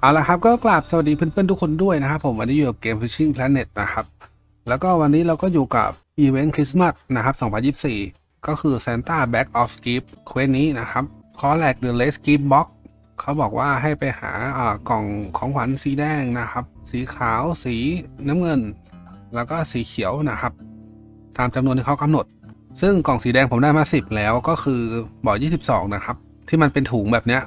เอาละครับก็กราบสวัสดีเพื่อนๆทุกคนด้วยนะครับผมวันนี้อยู่กับเกม Fishing Planet นะครับ แล้วก็วันนี้เราก็อยู่กับอีเวนต์คริสต์มาสนะครับ 2024 ก็คือ Santa Bag of Gift เควสนี้นะครับคอแลก The Last Gift Box เขาบอกว่าให้ไปหาอ่ากล่องของขวัญสีแดงนะครับ สีขาวสีน้ำเงิน แล้วก็สีเขียวนะครับ ตามจำนวนที่เขากำหนด ซึ่งกล่องสีแดงผมได้มา 10 แล้วก็คือบ่อ22 นะครับ ที่มันเป็นถุงแบบเนี้ย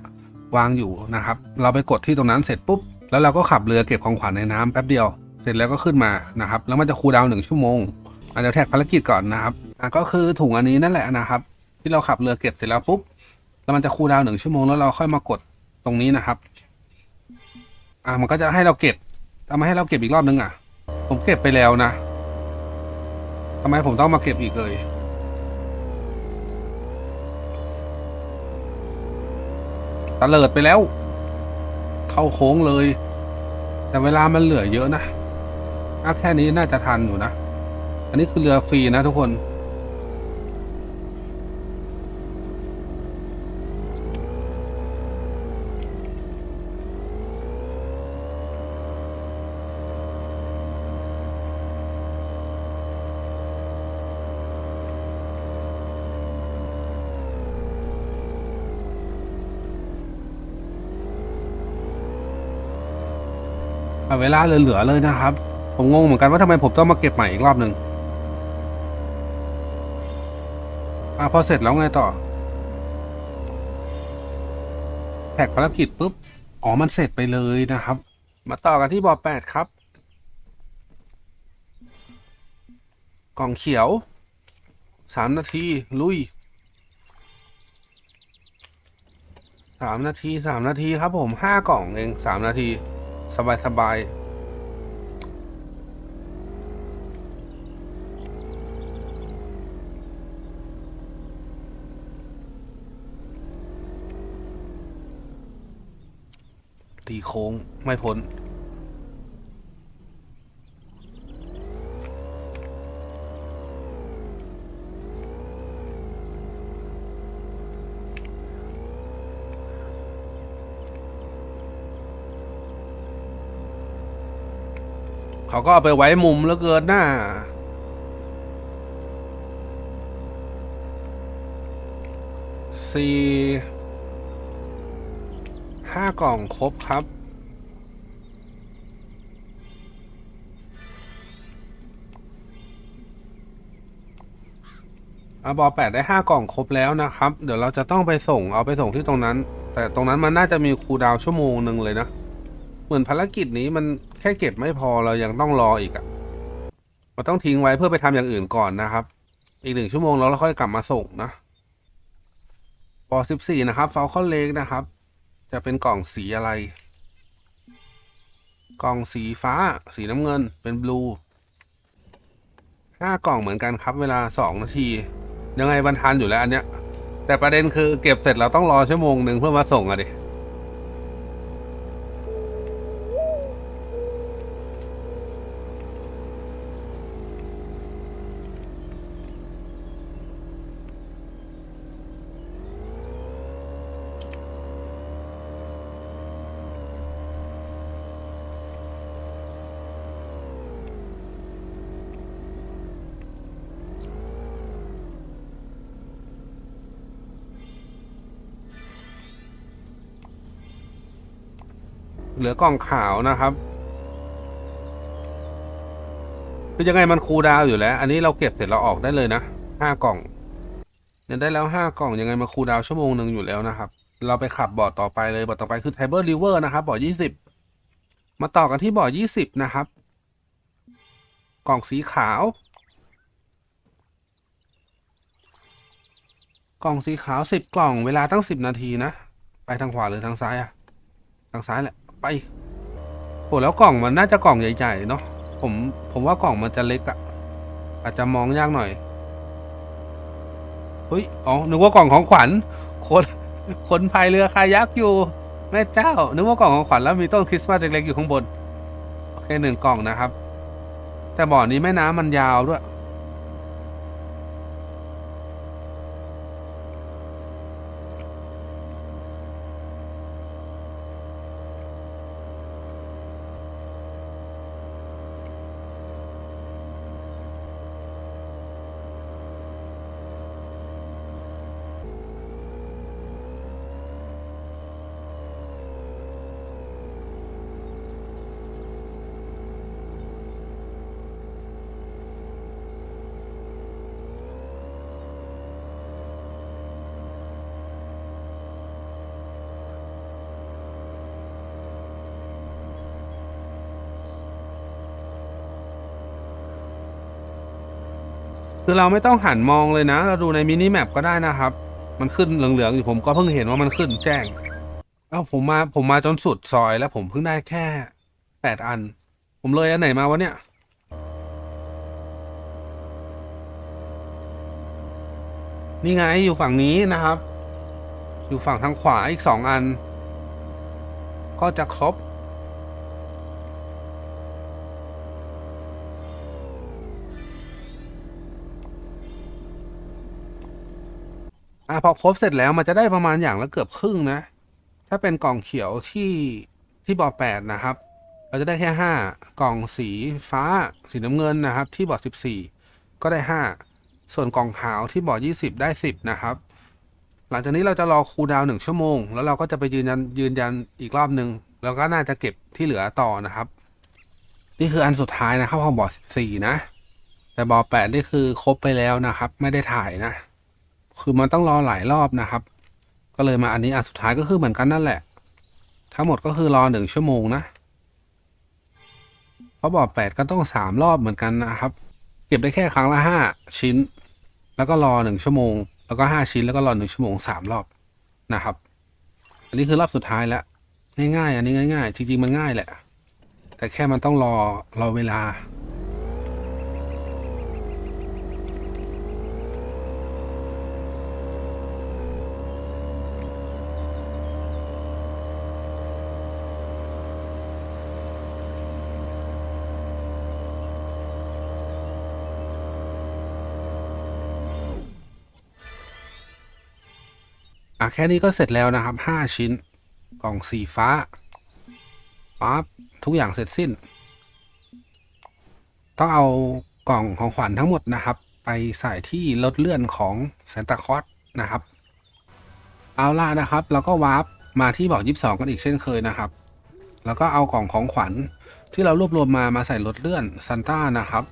วางอยู่นะครับ เราไปกดที่ตรงนั้นเสร็จปุ๊บ แล้วเราก็ขับเรือเก็บของขวัญในน้ำแป๊บเดียว เสร็จแล้วก็ขึ้นมานะครับ แล้วมันจะคูลดาวน์หนึ่งชั่วโมงอันเดียวแท็กภารกิจก่อนนะครับอะก็คือถุงอันนี้นั่นแหละนะครับ ที่เราขับเรือเก็บเสร็จแล้วปุ๊บ แล้วมันจะคูลดาวน์หนึ่งชั่วโมงแล้วเราค่อยมากดตรงนี้นะครับ อะมันก็จะให้เราเก็บทำไมให้เราเก็บอีกรอบนึงอะ ผมเก็บไปแล้วนะทำไมผมต้องมาเก็บอีกเลย ตะเลิดไปแล้ว เข้าโค้งเลย แต่เวลามันเหลือเยอะนะอะแค่นี้น่าจะทันอยู่นะ อันนี้คือเรือฟรีนะทุกคน เวลาเหลือๆเลยนะครับ ผมงงเหมือนกันว่าทำไมผมต้องมาเก็บใหม่อีกรอบหนึ่งอะพอเสร็จแล้วไงต่อ แท็กภารกิจปุ๊บ อ๋อ มันเสร็จไปเลยนะครับ มาต่อกันที่บอแปดครับ กล่องเขียวสามนาที ลุยสามนาทีสามนาทีครับผมห้ากล่องเองสามนาที สบายสบายตีโค้งไม่พ้น เขาก็เอาไปไว้มุมแล้วเกินหน้า สี่ห้ากล่องครบครับ อาบอแปดได้ห้ากล่องครบแล้วนะครับ เดี๋ยวเราจะต้องไปส่งเอาไปส่งที่ตรงนั้น แต่ตรงนั้นมันน่าจะมีคูดาวชั่วโมงหนึ่งเลยนะ เหมือนภารกิจนี้มันแค่เก็บไม่พอเรายังต้องรออีกอะ่ะมันต้องทิ้งไว้เพื่อไปทำอย่างอื่นก่อนนะครับ อีกหนึ่งชั่วโมงแล้วเราค่อยกลับมาส่งนะปอสิบสี่นะครับฟาลคอนเลกนะครับ จะเป็นกล่องสีอะไร กล่องสีฟ้า สีน้ำเงินเป็นบลูห้ากล่องเหมือนกันครับ เวลาสองนาที ยังไงบรรทันอยู่แล้วอันเนี้ยแต่ประเด็นคือเก็บเสร็จเราต้องรอชั่วโมงหนึ่งเพื่อมาส่งอะดิ เหลือกล่องขาวนะครับคือยังไงมันคูลดาวอยู่แล้ว อันนี้เราเก็บเสร็จเราออกได้เลยนะห้ากล่องเนี่ยได้แล้วห้ากล่องยังไงมาคูลดาวชั่วโมงหนึ่งอยู่แล้วนะครับ เราไปขับ บอร์ดต่อไปเลยบอร์ดต่อไปคือ t i b e r River นะครับบอร์ดยี่สิบมาต่อกันที่บอร์ดยี่สิบนะครับ กล่องสีขาว กล่องสีขาวสิบกล่องเวลาตั้งสิบนาทีนะ ไปทางขวาหรือทางซ้ายอะทางซ้ายแหละ ไปโหแล้วกล่องมันน่าจะกล่องใหญ่ๆเนาะผมผมว่ากล่องมันจะเล็กอะอาจจะมองยากหน่อยเฮ้ยอ๋อนึกว่ากล่องของขวัญคนคนพายเรือคายักอยู่แม่เจ้านึกว่ากล่องของขวัญแล้วมีต้นคริสต์มาสเล็กๆอยู่ข้างบนโอเคหนึ่งกล่องนะครับ แต่บ่อนี้แม่น้ำมันยาวด้วย คือเราไม่ต้องหันมองเลยนะ เราดูในมินิแมปก็ได้นะครับ มันขึ้นเหลืองๆอยู่ผมก็เพิ่งเห็นว่ามันขึ้นแจ้ง เอ้าผมมาผมมาจนสุดซอยแล้วผมเพิ่งได้แค่แปดอัน ผมเลยอันไหนมาวะเนี่ยนี่ไงอยู่ฝั่งนี้นะครับ อยู่ฝั่งทางขวาอีกสองอัน ก็จะครบ อะพอครบเสร็จแล้วมันจะได้ประมาณอย่างละเกือบครึ่งนะ ถ้าเป็นกล่องเขียวที่ที่บอร์ดแปดนะครับ เราจะได้แค่ห้ากล่องสีฟ้าสีน้ำเงินนะครับ ที่บอร์ดสิบสี่ก็ได้ห้าส่วนกล่องขาวที่บอยี่สิบได้สิบนะครับ หลังจากนี้เราจะรอคูลดาวน์หนึ่งชั่วโมง แล้วเราก็จะไปยืนยันยืนยันอีกรอบหนึ่งแล้วก็น่าจะเก็บที่เหลือต่อนะครับ นี่คืออันสุดท้ายนะครับของบอร์ดสิบสี่นะ แต่บอร์ดแปดนี่คือครบไปแล้วนะครับ ไม่ได้ถ่ายนะ คือมันต้องรอหลายรอบนะครับ ก็เลยมาอันนี้อันสุดท้ายก็คือเหมือนกันนั่นแหละ ทั้งหมดก็คือรอหนึ่งชั่วโมงนะเพราะบอร์ดแปดก็ต้องสามรอบเหมือนกันนะครับ เก็บได้แค่ครั้งละห้าชิ้น แล้วก็รอหนึ่งชั่วโมง แล้วก็ห้าชิ้นแล้วก็รอหนึ่งชั่วโมงสามรอบนะครับ อันนี้คือรอบสุดท้ายแล้วง่ายๆ อันนี้ง่าย ๆ จริงๆมันง่ายแหละ แต่แค่มันต้องรอรอเวลา อะแค่นี้ก็เสร็จแล้วนะครับห้าชิ้น กล่องสีฟ้าปั๊บทุกอย่างเสร็จสิ้น ต้องเอากล่องของขวัญทั้งหมดนะครับ ไปใส่ที่รถเลื่อนของซานตาคอสนะครับ เอาล่ะนะครับ แล้วก็วาร์ปมาที่บอกยิบสองกันอีกเช่นเคยนะครับ แล้วก็เอากล่องของขวัญที่เรารวบรวมมามาใส่รถเลื่อนซันต้านะครับ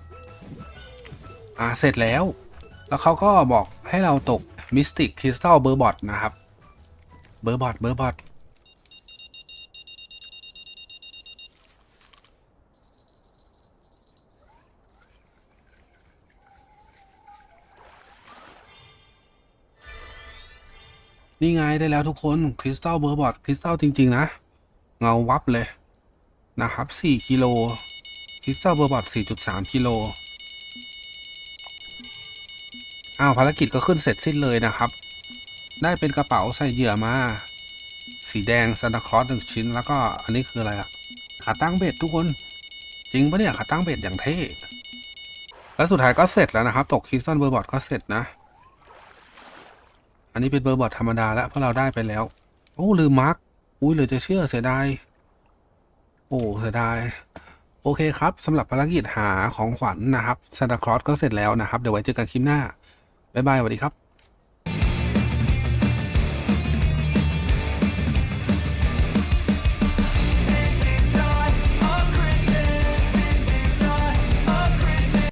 อ่าเสร็จแล้ว แล้วเขาก็บอกให้เราตก มิสติกคริสตัลเบอร์บอทนะครับ เบอร์บอทเบอร์บอทนี่ไงได้แล้วทุกคนคริสตัลเบอร์บอทคริสตัลจริง ๆ นะ เงาวับเลยนะครับ 4 กิโลคริสตัลเบอร์บอท4.3 กิโล อ้าวภารกิจก็ขึ้นเสร็จสิ้นเลยนะครับ ได้เป็นกระเป๋าใส่เหยื่อมา สีแดงซานตาคอสหนึ่งชิ้นแล้วก็อันนี้คืออะไรอะขาตั้งเบ็ดทุกคน จริงปะเนี่ยขาตั้งเบ็ดอย่างเท่แล้วสุดท้ายก็เสร็จแล้วนะครับ ตกคิสตันเบอร์บอร์ดก็เสร็จนะ อันนี้เป็นเบอร์บอร์ดธรรมดาแล้วเพราะเราได้ไปแล้ว โอ้ลืมมาร์กอุ้ยเหลยจะเชื่อเสียดายโอ้เสียดายโอเคครับสำหรับภารกิจหาของขวัญนะครับซานตาคลอสก็เสร็จแล้วนะครับ เดี๋ยวไว้เจอกันคลิปหน้า บ๊ายบายสวัสดีครับ